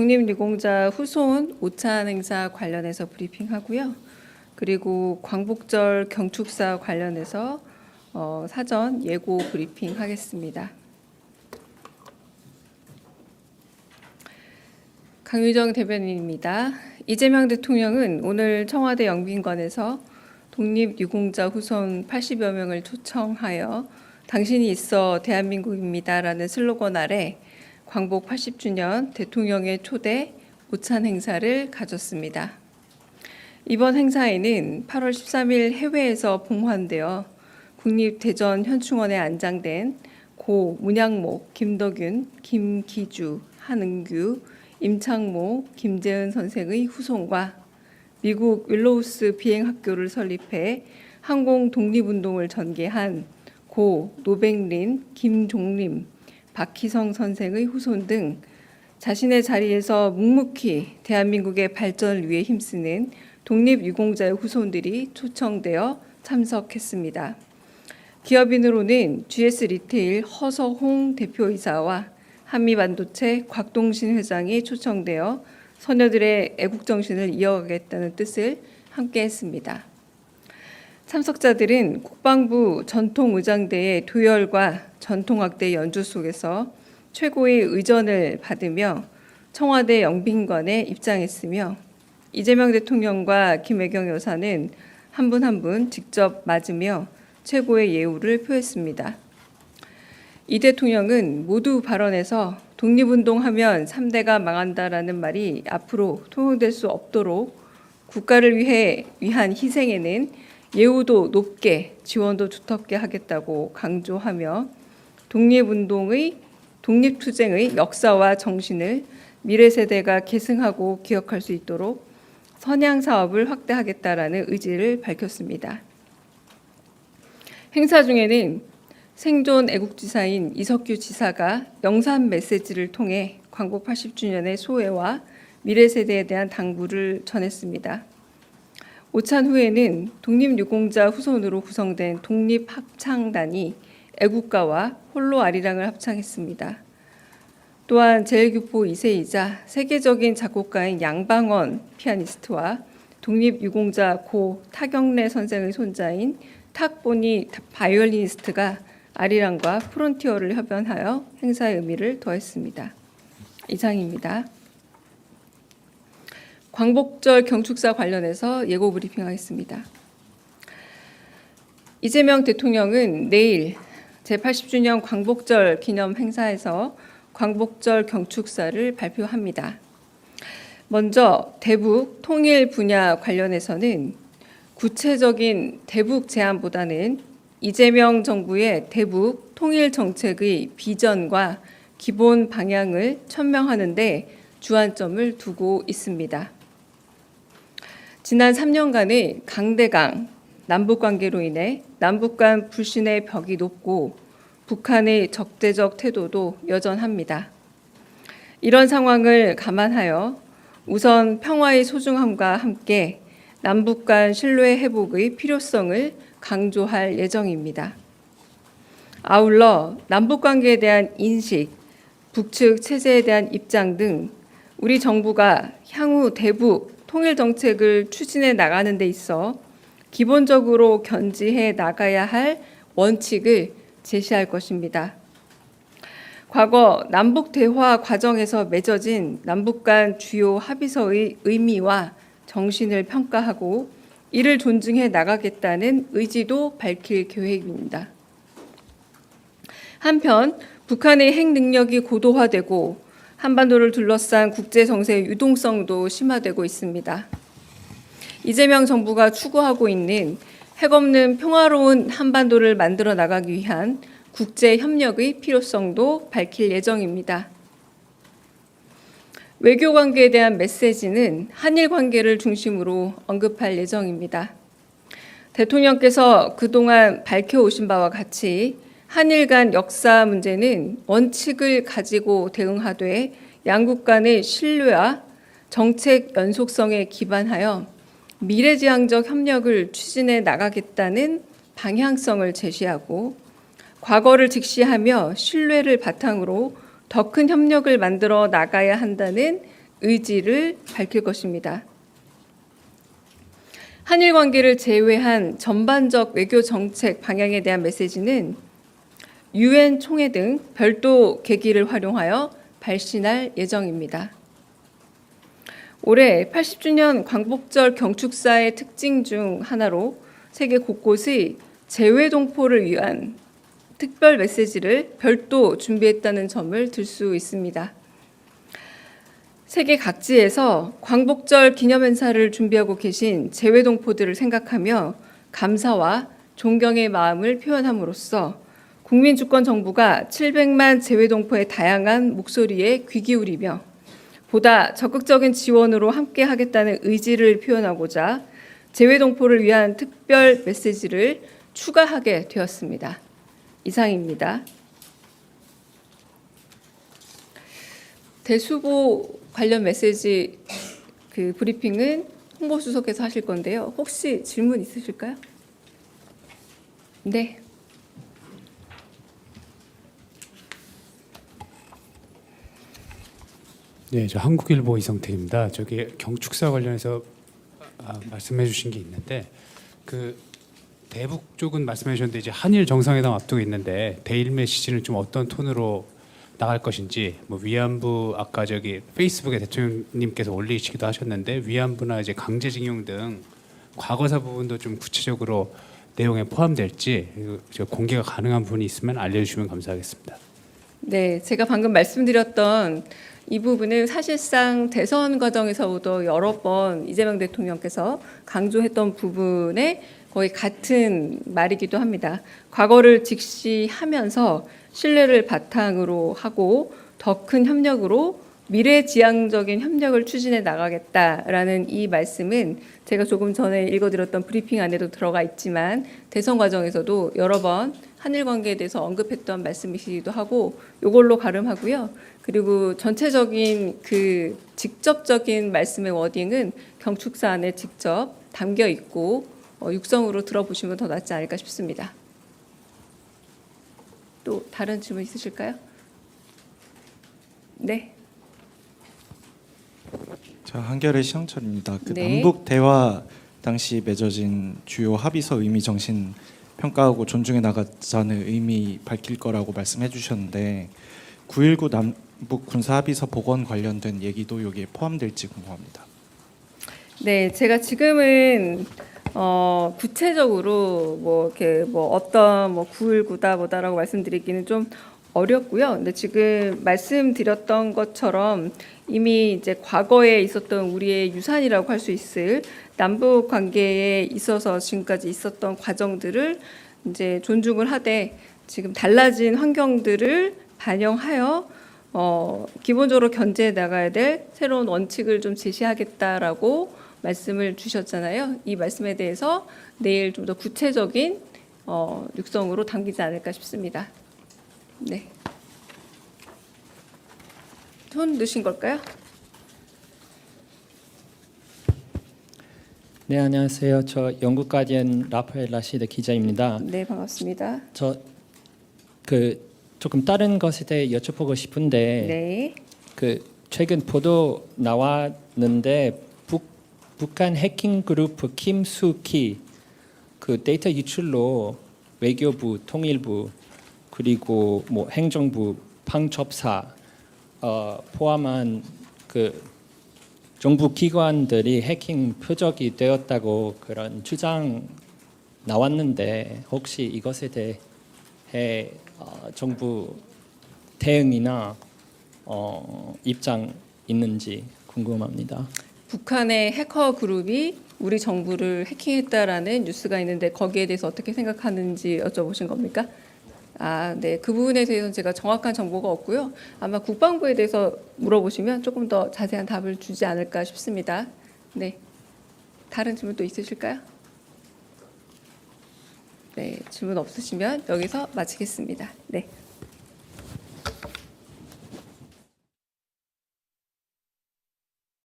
독립유공자 후손 오찬 행사 관련해서 브리핑하고요. 그리고 광복절 경축사 관련해서 어, 사전 예고 브리핑 하겠습니다. 강유정 대변인입니다. 이재명 대통령은 오늘 청와대 영빈관에서 독립유공자 후손 80여 명을 초청하여 당신이 있어 대한민국입니다라는 슬로건 아래 광복 80주년 대통령의 초대 오찬 행사를 가졌습니다. 이번 행사에는 8월 13일 해외에서 봉환되어 국립대전 현충원에 안장된 고 문양목, 김덕윤, 김기주, 한은규, 임창모, 김재은 선생의 후손과 미국 윌로우스 비행학교를 설립해 항공 독립운동을 전개한 고 노백린, 김종림, 박희성 선생의 후손 등 자신의 자리에서 묵묵히 대한민국의 발전을 위해 힘쓰는 독립유공자의 후손들이 초청되어 참석했습니다. 기업인으로는 GS 리테일 허서홍 대표이사와 한미반도체 곽동신 회장이 초청되어 선녀들의 애국 정신을 이어가겠다는 뜻을 함께 했습니다. 참석자들은 국방부 전통의장대의 도열과 전통악대 연주 속에서 최고의 의전을 받으며 청와대 영빈관에 입장했으며 이재명 대통령과 김혜경 여사는 한 분 한 분 직접 맞으며 최고의 예우를 표했습니다. 이 대통령은 모두 발언에서 독립운동하면 3대가 망한다라는 말이 앞으로 통용될 수 없도록 국가를 위해 위한 희생에는 예우도 높게 지원도 두텁게 하겠다고 강조하며 독립운동의 독립투쟁의 역사와 정신을 미래 세대가 계승하고 기억할 수 있도록 선양 사업을 확대하겠다라는 의지를 밝혔습니다. 행사 중에는 생존 애국지사인 이석규 지사가 영상 메시지를 통해 광복 80주년의 소회와 미래 세대에 대한 당부를 전했습니다. 오찬 후에는 독립유공자 후손으로 구성된 독립합창단이 애국가와 홀로 아리랑을 합창했습니다. 또한 제일교포 2세이자 세계적인 작곡가인 양방원 피아니스트와 독립유공자 고 타경래 선생의 손자인 탁보니 바이올리니스트가 아리랑과 프론티어를 협연하여 행사의 의미를 더했습니다. 이상입니다. 광복절 경축사 관련해서 예고 브리핑하겠습니다. 이재명 대통령은 내일 제80주년 광복절 기념 행사에서 광복절 경축사를 발표합니다. 먼저 대북 통일 분야 관련해서는 구체적인 대북 제안보다는 이재명 정부의 대북 통일 정책의 비전과 기본 방향을 천명하는데 주안점을 두고 있습니다. 지난 3년간의 강대강 남북 관계로 인해 남북 간 불신의 벽이 높고 북한의 적대적 태도도 여전합니다. 이런 상황을 감안하여 우선 평화의 소중함과 함께 남북 간 신뢰 회복의 필요성을 강조할 예정입니다. 아울러 남북 관계에 대한 인식, 북측 체제에 대한 입장 등 우리 정부가 향후 대북 통일 정책을 추진해 나가는 데 있어 기본적으로 견지해 나가야 할 원칙을 제시할 것입니다. 과거 남북 대화 과정에서 맺어진 남북 간 주요 합의서의 의미와 정신을 평가하고 이를 존중해 나가겠다는 의지도 밝힐 계획입니다. 한편 북한의 핵 능력이 고도화되고 한반도를 둘러싼 국제 정세의 유동성도 심화되고 있습니다. 이재명 정부가 추구하고 있는 핵 없는 평화로운 한반도를 만들어 나가기 위한 국제 협력의 필요성도 밝힐 예정입니다. 외교 관계에 대한 메시지는 한일 관계를 중심으로 언급할 예정입니다. 대통령께서 그동안 밝혀오신 바와 같이 한일 간 역사 문제는 원칙을 가지고 대응하되 양국 간의 신뢰와 정책 연속성에 기반하여 미래지향적 협력을 추진해 나가겠다는 방향성을 제시하고 과거를 직시하며 신뢰를 바탕으로 더 큰 협력을 만들어 나가야 한다는 의지를 밝힐 것입니다. 한일 관계를 제외한 전반적 외교 정책 방향에 대한 메시지는 유엔 총회 등 별도 계기를 활용하여 발신할 예정입니다. 올해 80주년 광복절 경축사의 특징 중 하나로 세계 곳곳의 재외 동포를 위한 특별 메시지를 별도 준비했다는 점을 들 수 있습니다. 세계 각지에서 광복절 기념 행사를 준비하고 계신 재외 동포들을 생각하며 감사와 존경의 마음을 표현함으로써 국민 주권 정부가 700만 재외 동포의 다양한 목소리에 귀 기울이며 보다 적극적인 지원으로 함께 하겠다는 의지를 표현하고자 재외 동포를 위한 특별 메시지를 추가하게 되었습니다. 이상입니다. 대수보 관련 메시지 그 브리핑은 홍보수석께서 하실 건데요. 혹시 질문 있으실까요? 네. 네, 저 한국일보 이성택입니다. 저기 경축사 관련해서 아, 말씀해 주신 게 있는데 그 대북 쪽은 말씀해 주셨는데 이제 한일 정상회담 앞두고 있는데 대일 메시지는 좀 어떤 톤으로 나갈 것인지 뭐 위안부 아까 저기 페이스북에 대통령님께서 올리시기도 하셨는데 위안부나 이제 강제징용 등 과거사 부분도 좀 구체적으로 내용에 포함될지 저 공개가 가능한 부분이 있으면 알려주시면 감사하겠습니다. 네, 제가 방금 말씀드렸던 이 부분은 사실상 대선 과정에서도 여러 번 이재명 대통령께서 강조했던 부분에 거의 같은 말이기도 합니다. 과거를 직시하면서 신뢰를 바탕으로 하고 더 큰 협력으로 미래지향적인 협력을 추진해 나가겠다라는 이 말씀은 제가 조금 전에 읽어드렸던 브리핑 안에도 들어가 있지만 대선 과정에서도 여러 번 한일 관계에 대해서 언급했던 말씀이시기도 하고 이걸로 가름하고요. 그리고 전체적인 그 직접적인 말씀의 워딩은 경축사 안에 직접 담겨 있고 어, 육성으로 들어보시면 더 낫지 않을까 싶습니다. 또 다른 질문 있으실까요? 네. 자 한결의 시영철입니다. 그 네. 남북 대화 당시 맺어진 주요 합의서 의미 정신 평가하고 존중해 나가자는 의미 밝힐 거라고 말씀해 주셨는데 9.19 남북 군사 합의서 복원 관련된 얘기도 여기에 포함될지 궁금합니다. 네, 제가 지금은 어, 구체적으로 뭐 이렇게 뭐 어떤 뭐 919다 뭐다라고 말씀드리기는 좀 어렵고요. 근데 지금 말씀드렸던 것처럼 이미 이제 과거에 있었던 우리의 유산이라고 할 수 있을 남북 관계에 있어서 지금까지 있었던 과정들을 이제 존중을 하되 지금 달라진 환경들을 반영하여 어, 기본적으로 견제해 나가야 될 새로운 원칙을 좀 제시하겠다라고 말씀을 주셨잖아요. 이 말씀에 대해서 내일 좀 더 구체적인 어, 육성으로 담기지 않을까 싶습니다. 네. 손 드신 걸까요? 네 안녕하세요. 저 영국 가디언 라파엘 라시드 기자입니다. 네, 반갑습니다. 저 그 조금 다른 것에 대해 여쭤보고 싶은데 네. 그 최근 보도 나왔는데 북 북한 해킹 그룹 김수키 그 데이터 유출로 외교부, 통일부 그리고 뭐 행정부, 방첩사 어, 포함한 그 정부 기관들이 해킹 표적이 되었다고 그런 주장 나왔는데 혹시 이것에 대해 어, 정부 대응이나 어, 입장 있는지 궁금합니다. 북한의 해커 그룹이 우리 정부를 해킹했다라는 뉴스가 있는데 거기에 대해서 어떻게 생각하는지 여쭤보신 겁니까? 아, 네. 그 부분에 대해서는 제가 정확한 정보가 없고요. 아마 국방부에 대해서 물어보시면 조금 더 자세한 답을 주지 않을까 싶습니다. 네. 다른 질문 또 있으실까요? 네. 질문 없으시면 여기서 마치겠습니다. 네.